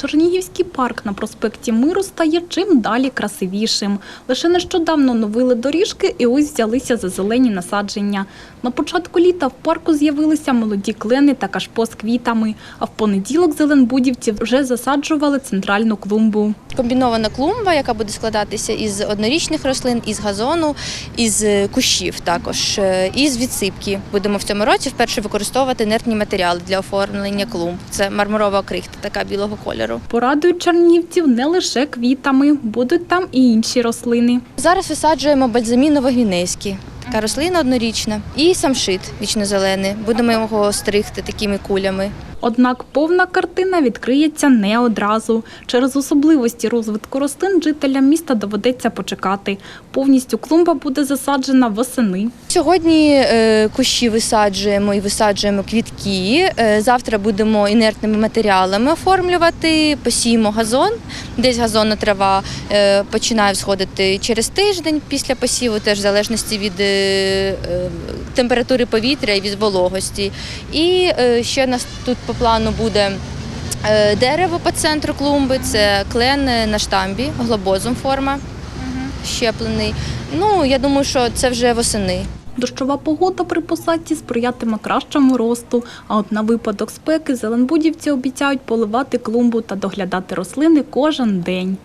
Чернігівський парк на проспекті Миру стає чим далі красивішим. Лише нещодавно новили доріжки і ось взялися за зелені насадження. На початку літа в парку з'явилися молоді клени та кашпо з квітами, а в понеділок зеленбудівці вже засаджували центральну клумбу. Комбінована клумба, яка буде складатися із однорічних рослин, із газону, із е, кущів також, е, і з відсипки. Будемо в цьому році вперше використовувати інертні матеріали для оформлення клумб. Це мармурова крихта, така білого кольору. Порадують чернівців не лише квітами, будуть там і інші рослини. Зараз висаджуємо бальзаміново-гвінейські. Така рослина однорічна. І самшит вічно-зелений. Будемо його стригти такими кулями. Однак повна картина відкриється не одразу. Через особливості розвитку рослин жителям міста доведеться почекати. Повністю клумба буде засаджена восени. Сьогодні е, кущі висаджуємо і висаджуємо квітки. Е, завтра будемо інертними матеріалами оформлювати, посіємо газон. Десь газонна трава е, починає всходити через тиждень після посіву, теж в залежності від температури повітря і від вологості. І е, ще нас тут по плану буде. е, Дерево по центру клумби це клен е, на штамбі, глобозум форма щеплений. Ну я думаю, що це вже восени. Дощова погода при посадці сприятиме кращому росту, а от на випадок спеки зеленбудівці обіцяють поливати клумбу та доглядати рослини кожен день.